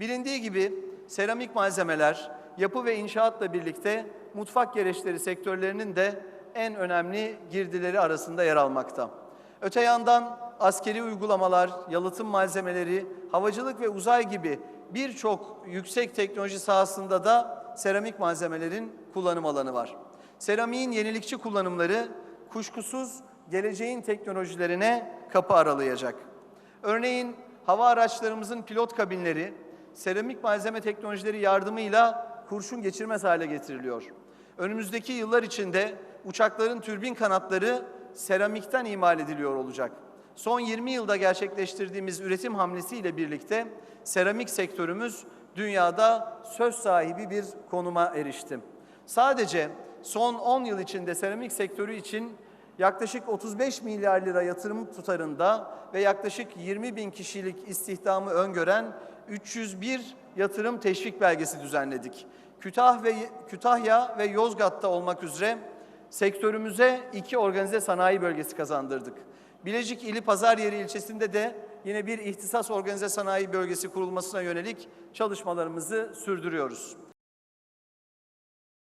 Bilindiği gibi seramik malzemeler, yapı ve inşaatla birlikte mutfak gereçleri sektörlerinin de en önemli girdileri arasında yer almakta. Öte yandan askeri uygulamalar, yalıtım malzemeleri, havacılık ve uzay gibi birçok yüksek teknoloji sahasında da seramik malzemelerin kullanım alanı var. Seramiğin yenilikçi kullanımları kuşkusuz geleceğin teknolojilerine kapı aralayacak. Örneğin hava araçlarımızın pilot kabinleri seramik malzeme teknolojileri yardımıyla kurşun geçirmez hale getiriliyor. Önümüzdeki yıllar içinde uçakların türbin kanatları seramikten imal ediliyor olacak. Son 20 yılda gerçekleştirdiğimiz üretim hamlesiyle birlikte seramik sektörümüz dünyada söz sahibi bir konuma erişti. Sadece son 10 yıl içinde seramik sektörü için yaklaşık 35 milyar lira yatırım tutarında ve yaklaşık 20 bin kişilik istihdamı öngören 301 yatırım teşvik belgesi düzenledik. Kütah ve, Kütahya ve Yozgat'ta olmak üzere sektörümüze iki organize sanayi bölgesi kazandırdık. Bilecik ili Pazaryeri ilçesinde de yine bir ihtisas organize sanayi bölgesi kurulmasına yönelik çalışmalarımızı sürdürüyoruz.